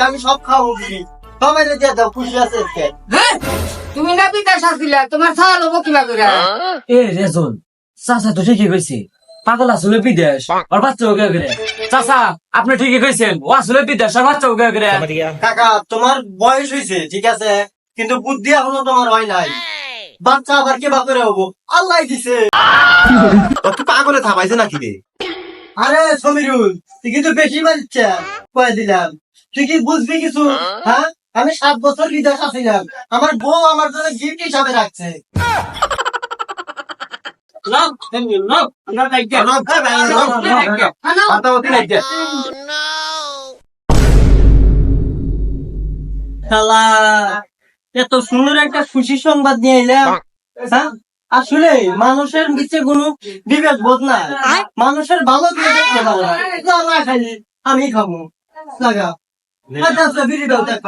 আমি সব করে। চাচা পাগল আসলে বিদেশ আর বাচ্চা আপনি ঠিকই কইছেন ও আসলে বিদেশ আর বাচ্চা কাকা তোমার বয়স হয়েছে ঠিক আছে কিন্তু বুদ্ধি এখনও তোমার হয় নাই। বাচ্চা আবার কে বাপের হব? আল্লাহ দিছে। তুই পাগলে থাপাইছে নাকি রে? আরে সমীরুল তুই কিন্তু বেশি মারিচ্ছে কয়ে দিলাম। তুই কি বুঝবি কিছু? হ্যাঁ? আমি সাত বছর বিদেশ আছিলাম। আমার বউ আমার জন্য গিফট হিসাবে রাখছে। লাভ এত সুন্দর একটা খুশি সংবাদ নিয়ে এলাম। হ্যাঁ? আসলে মানুষের নিচে কোনো বিবেক বোধ না মানুষের ভালো দিয়ে দেখতে পারে না আমি খাব লাগা। আচ্ছা আচ্ছা বিড়ি দাও দেখ।